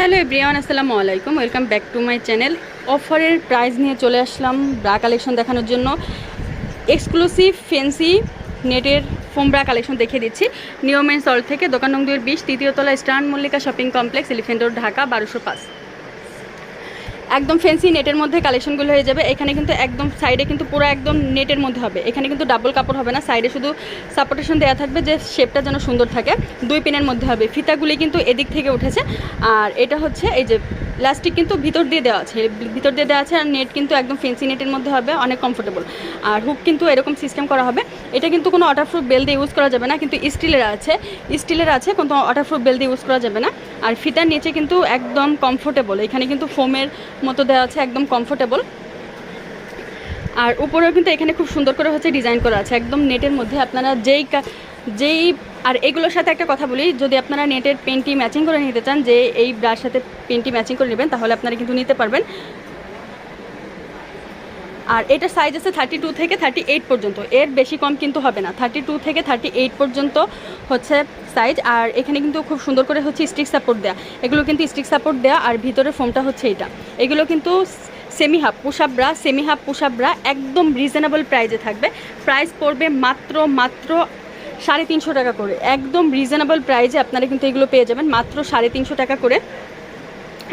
Hello everyone, আসসালামু আলাইকুম। Welcome back to my channel অফারের প্রাইস নিয়ে চলে আসলাম ব্রা কালেকশন দেখানোর জন্য। এক্সক্লুসিভ ফেন্সি নেটের ফোম ব্রা কালেকশন দেখিয়ে দিচ্ছি। নিয়মেন সল থেকে দোকান নং দুয়ের বিশ তৃতীয়তলা Eastern Mallika shopping complex Elephant Road Dhaka বারোশো পাঁচ। একদম ফেন্সি নেটের মধ্যে কালেকশনগুলো হয়ে যাবে। এখানে কিন্তু একদম সাইডে কিন্তু পুরো একদম নেটের মধ্যে হবে। এখানে কিন্তু ডাবল কাপড় হবে না সাইডে শুধু সাপোর্টেশন দেওয়া থাকবে যে শেপটা যেন সুন্দর থাকে। দুই পিনের মধ্যে হবে। ফিতাগুলি কিন্তু এদিক থেকে উঠেছে। আর এটা হচ্ছে এই যে লাস্টিক কিন্তু ভিতর দিয়ে দেওয়া আছে। ভিতর দিয়ে দেওয়া আছে আর নেট কিন্তু একদম ফেন্সি নেটের মধ্যে হবে, অনেক কমফোর্টেবল আর হুক কিন্তু এরকম সিস্টেম করা হবে। এটা কিন্তু কোনো ওয়াটারপ্রুফ বেল দিয়ে ইউজ করা যাবে না, কিন্তু স্টিলের আছে। স্টিলের আছে কিন্তু ওয়াটারপ্রুফ বেল দিয়ে ইউজ করা যাবে না। আর ফিতার নিচে কিন্তু একদম কমফোর্টেবল এখানে কিন্তু ফোমের মতো দেওয়া আছে, একদম কমফোর্টেবল আর উপরেও কিন্তু এখানে খুব সুন্দর করে হচ্ছে ডিজাইন করা আছে। একদম নেটের মধ্যে আপনারা যেই যেই আর এগুলোর সাথে একটা কথা বলি, যদি আপনারা নেটের পেনটি ম্যাচিং করে নিতে চান, যে এই ব্রাশ সাথে পেনটি ম্যাচিং করে নেবেন, তাহলে আপনারা কিন্তু নিতে পারবেন। আর এটা সাইজ আছে থার্টি টু থেকে থার্টি এইট পর্যন্ত। এর বেশি কম কিন্তু হবে না। থার্টি টু থেকে থার্টি এইট পর্যন্ত হচ্ছে সাইজ আর এখানে কিন্তু খুব সুন্দর করে হচ্ছে স্টিক সাপোর্ট দেওয়া এগুলো কিন্তু স্টিক সাপোর্ট দেওয়া আর ভিতরের ফোমটা হচ্ছে এটা। এগুলো কিন্তু semi half push up bra semi half push up bra একদম রিজনেবল প্রাইজে থাকবে। প্রাইস পড়বে মাত্র মাত্র সাড়ে তিনশো টাকা করে। একদম রিজনেবল প্রাইজে আপনারা কিন্তু এগুলো পেয়ে যাবেন। মাত্র সাড়ে তিনশো টাকা করে।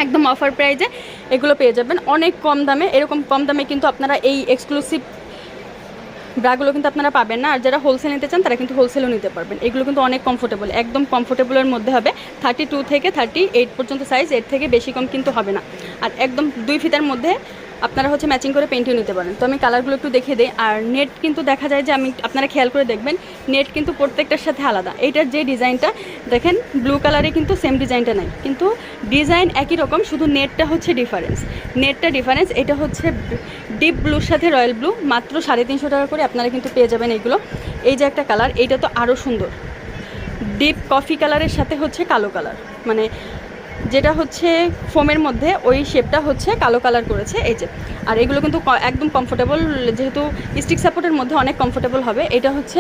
একদম অফার প্রাইজে এগুলো পেয়ে যাবেন। অনেক কম দামে, এরকম কম দামে কিন্তু আপনারা এই এক্সক্লুসিভ ব্রাগুলো কিন্তু আপনারা পাবেন না। আর যারা হোলসেল নিতে চান, তারা কিন্তু হোলসেলও নিতে পারবেন। এগুলো কিন্তু অনেক কমফোর্টেবল একদম কমফোর্টেবলের মধ্যে হবে। থার্টি টু থেকে থার্টি এইট পর্যন্ত সাইজ এর থেকে বেশি কম কিন্তু হবে না। আর একদম দুই ফিতার মধ্যে আপনারা হচ্ছে ম্যাচিং করে পেন্টিও নিতে পারেন। তো আমি কালারগুলো একটু দেখে দিই। আর নেট কিন্তু দেখা যায় যে আমি আপনারা খেয়াল করে দেখবেন নেট কিন্তু প্রত্যেকটার সাথে আলাদা। এইটার যে ডিজাইনটা দেখেন ব্লু কালারে কিন্তু সেম ডিজাইনটা নাই। কিন্তু ডিজাইন একই রকম, শুধু নেটটা হচ্ছে ডিফারেন্স নেটটা ডিফারেন্স এটা হচ্ছে ডিপ ব্লুর সাথে রয়্যাল ব্লু মাত্র সাড়ে তিনশো টাকা করে আপনারা কিন্তু পেয়ে যাবেন এইগুলো। এই যে একটা কালার এইটা তো আরও সুন্দর। ডিপ কফি কালারের সাথে হচ্ছে কালো কালার মানে যেটা হচ্ছে ফোমের মধ্যে, ওই শেপটা হচ্ছে কালো কালার করেছে, এই যে। আর এগুলো কিন্তু একদম কমফোর্টেবল যেহেতু স্টিক সাপোর্টের মধ্যে অনেক কমফোর্টেবল হবে, এটা হচ্ছে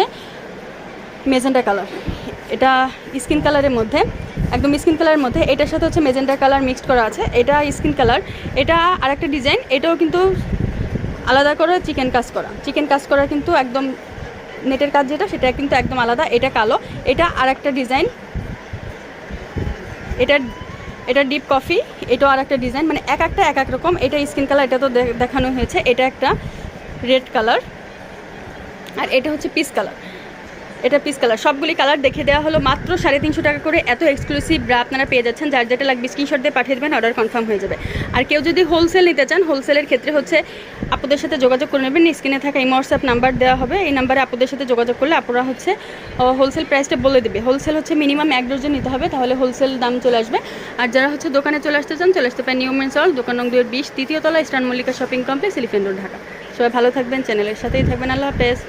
মেজেন্টা কালার এটা স্কিন কালারের মধ্যে, একদম স্কিন কালারের মধ্যে, এটার সাথে হচ্ছে মেজেন্টা কালার মিক্সড করা আছে, এটা স্কিন কালার এটা আর একটা ডিজাইন এটাও কিন্তু আলাদা করে চিকেন কাজ করা। চিকেন কাজ করা কিন্তু একদম নেটের কাজ যেটা, সেটা কিন্তু একদম আলাদা, এটা কালো। এটা আর একটা ডিজাইন এটা এটা ডিপ কফি এটাও আর একটা ডিজাইন মানে এক একটা, এক এক রকম। এটা স্কিন কালার এটা তো দেখানো হয়েছে। এটা একটা রেড কালার আর এটা হচ্ছে পিস কালার এটা পিস কালার সবগুলি কালার দেখে দেওয়া হলো। মাত্র সাড়ে তিনশো টাকা করে এত এক্সক্লুসিভ ব্রা আপনারা পেয়ে যাচ্ছেন। যার যেটা লাগবে স্ক্রিনশট দিয়ে পাঠিয়ে দেবেন অর্ডার কনফার্ম হয়ে যাবে। আর কেউ যদি হোলসেল নিতে চান হোলসেলের ক্ষেত্রে হচ্ছে আপনাদের সাথে যোগাযোগ করে নেবেন। স্ক্রিনে থাকা এই হোয়াটসঅ্যাপ নাম্বার দেওয়া হবে। এই নাম্বারে আপনাদের সাথে যোগাযোগ করলে আপনারা হচ্ছে হোলসেল প্রাইসটা বলে দেবে। হোলসেল হচ্ছে মিনিমাম এক ডজন নিতে হবে, তাহলে হোলসেল দাম চলে আসবে। আর যারা হচ্ছে দোকানে চলে আসতে চান, চলে আসতে পারেন নিউ মেন সল দোকান নং দুয়ের বিশ, তৃতীয় তলা Eastern Mallika shopping complex Elephant Road Dhaka. সবাই ভালো থাকবেন চ্যানেলের সাথেই থাকবেন। আল্লাহ হাফেজ।